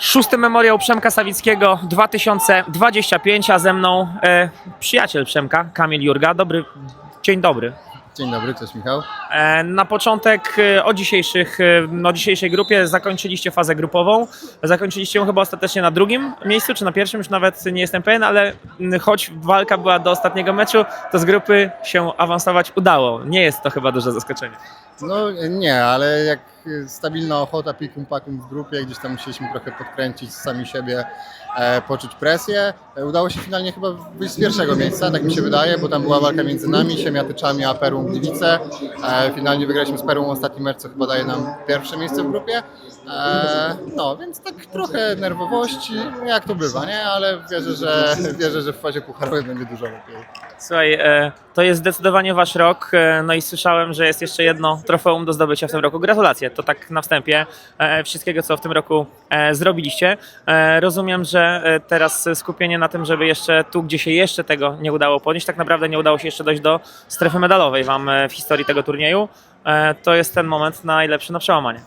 Szósty memoriał Przemka Sawickiego 2025, a ze mną e, przyjaciel Przemka, Kamil Jurga. Dobry, dzień dobry. Dzień dobry, cześć Michał. E, na początek e, o, dzisiejszych, e, o dzisiejszej grupie zakończyliście fazę grupową. Zakończyliście ją chyba ostatecznie na drugim miejscu, czy na pierwszym, już nawet nie jestem pewien, ale m, choć walka była do ostatniego meczu, to z grupy się awansować udało. Nie jest to chyba duże zaskoczenie. No nie, ale jak stabilna ochota pikum pakum w grupie, gdzieś tam musieliśmy trochę podkręcić sami siebie, e, poczuć presję. E, udało się finalnie chyba wyjść z pierwszego miejsca, tak mi się wydaje, bo tam była walka między nami, Siemiatyczami a Perłą Gliwice. E, finalnie wygraliśmy z Perłą ostatni mecz, co chyba daje nam pierwsze miejsce w grupie. E, no, więc tak trochę nerwowości, jak to bywa, nie? Ale wierzę, że, wierzę, że w fazie pucharowej będzie dużo lepiej. Słuchaj, e, to jest zdecydowanie wasz rok, e, no i słyszałem, że jest jeszcze jedno trofeum do zdobycia w tym roku. Gratulacje, to tak na wstępie e, wszystkiego, co w tym roku e, zrobiliście. E, Rozumiem, że teraz skupienie na tym, żeby jeszcze tu, gdzie się jeszcze tego nie udało podnieść, tak naprawdę nie udało się jeszcze dojść do strefy medalowej wam w historii tego turnieju. To jest ten moment najlepszy na przełamanie.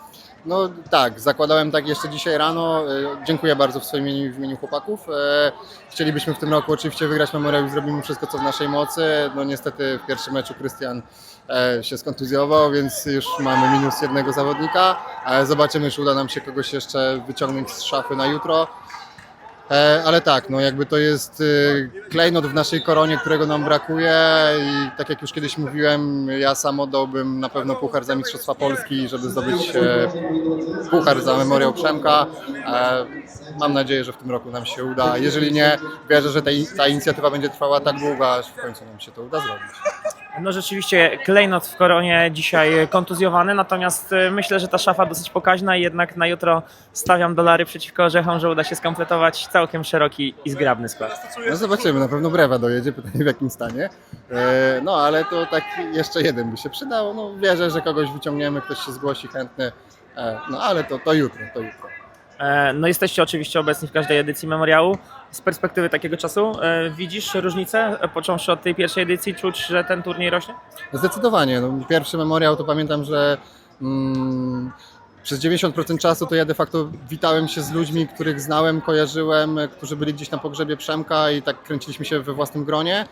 No tak, zakładałem tak jeszcze dzisiaj rano. E, Dziękuję bardzo w swoim imieniu i w imieniu chłopaków. E, Chcielibyśmy w tym roku oczywiście wygrać memoriał i zrobimy wszystko, co w naszej mocy. No niestety w pierwszym meczu Krystian e, się skontuzjował, więc już mamy minus jednego zawodnika. Zobaczymy, czy uda nam się kogoś jeszcze wyciągnąć z szafy na jutro. E, Ale tak, no jakby to jest y, klejnot w naszej koronie, którego nam brakuje i tak jak już kiedyś mówiłem, ja sam oddałbym na pewno puchar za Mistrzostwa Polski, żeby zdobyć e, puchar za Memoriał Przemka. E, Mam nadzieję, że w tym roku nam się uda. Jeżeli nie, wierzę, że ta, ta inicjatywa będzie trwała tak długo, aż w końcu nam się to uda zrobić. No rzeczywiście klejnot w koronie dzisiaj kontuzjowany, natomiast e, myślę, że ta szafa dosyć pokaźna i jednak na jutro stawiam dolary przeciwko orzechom, że uda się skompletować całkiem szeroki i zgrabny skład. No zobaczymy, na pewno Brewa dojedzie, pytanie w jakim stanie. E, No ale to tak jeszcze jeden by się przydał. No wierzę, że kogoś wyciągniemy, ktoś się zgłosi chętny. E, No ale to, to jutro, to jutro. E, No jesteście oczywiście obecni w każdej edycji memoriału. Z perspektywy takiego czasu e, widzisz różnicę, e, począwszy od tej pierwszej edycji, czuć, że ten turniej rośnie? Zdecydowanie. No, pierwszy memoriał to pamiętam, że mm, przez 90% czasu to ja de facto witałem się z ludźmi, których znałem, kojarzyłem, którzy byli gdzieś na pogrzebie Przemka i tak kręciliśmy się we własnym gronie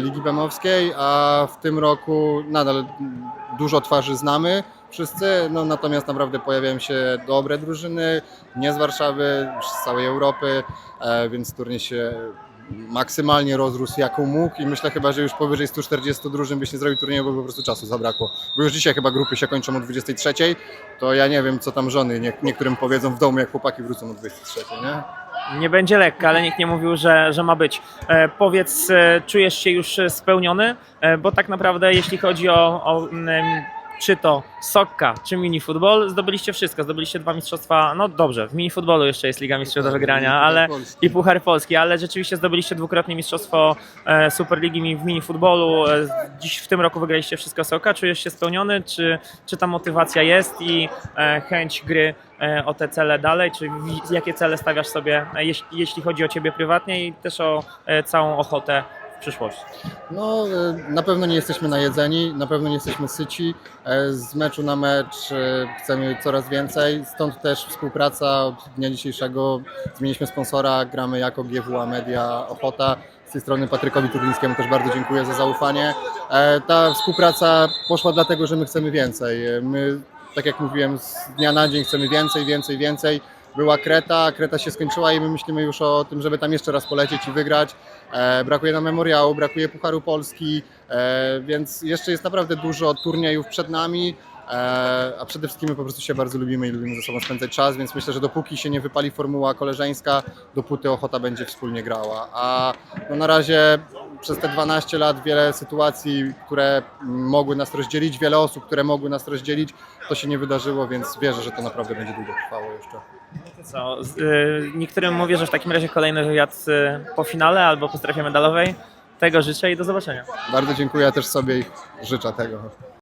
Ligi Bemowskiej, a w tym roku nadal dużo twarzy znamy wszyscy, no natomiast naprawdę pojawiają się dobre drużyny, nie z Warszawy, z całej Europy, e, więc turniej się maksymalnie rozrósł jaką mógł i myślę chyba, że już powyżej 140 drużyn byś nie zrobił turnieju, bo po prostu czasu zabrakło. Bo już dzisiaj chyba grupy się kończą o 23, to ja nie wiem co tam żony nie, niektórym powiedzą w domu, jak chłopaki wrócą o 23, nie? Nie będzie lekko, ale nikt nie mówił, że, że ma być. E, powiedz, e, czujesz się już spełniony? E, bo tak naprawdę jeśli chodzi o, o mm, czy to sokka, czy minifutbol, zdobyliście wszystko. Zdobyliście dwa mistrzostwa, no dobrze, w minifutbolu jeszcze jest Liga Mistrzów do wygrania, ale i Puchar Polski, ale rzeczywiście zdobyliście dwukrotnie mistrzostwo e, Superligi w minifutbolu. E, dziś w tym roku wygraliście wszystko Soka. Czujesz się spełniony? Czy, czy ta motywacja jest i e, chęć gry e, o te cele dalej? Czy wi- jakie cele stawiasz sobie, e, jeśli, jeśli chodzi o ciebie prywatnie i też o e, całą ochotę w przyszłości? No, e, na pewno nie jesteśmy najedzeni, na pewno nie jesteśmy syci. E, Z meczu na mecz e, chcemy coraz więcej, stąd też współpraca od dnia dzisiejszego. Zmieniliśmy sponsora, gramy jako GWA Media Ochota. Z tej strony Patrykowi Turlińskiemu też bardzo dziękuję za zaufanie. Ta współpraca poszła dlatego, że my chcemy więcej. My, tak jak mówiłem, z dnia na dzień chcemy więcej, więcej, więcej. Była Kreta, Kreta się skończyła i my myślimy już o tym, żeby tam jeszcze raz polecieć i wygrać. E, brakuje nam memoriału, brakuje Pucharu Polski, e, więc jeszcze jest naprawdę dużo turniejów przed nami. E, a przede wszystkim my po prostu się bardzo lubimy i lubimy ze sobą spędzać czas, więc myślę, że dopóki się nie wypali formuła koleżeńska, dopóty ochota będzie wspólnie grała. A no na razie przez te 12 lat wiele sytuacji, które mogły nas rozdzielić, wiele osób, które mogły nas rozdzielić, to się nie wydarzyło, więc wierzę, że to naprawdę będzie długo trwało jeszcze. Co, y, niektórym mówię, że w takim razie kolejny wywiad y, po finale albo po strefie medalowej. Tego życzę i do zobaczenia. Bardzo dziękuję, ja też sobie i życzę tego.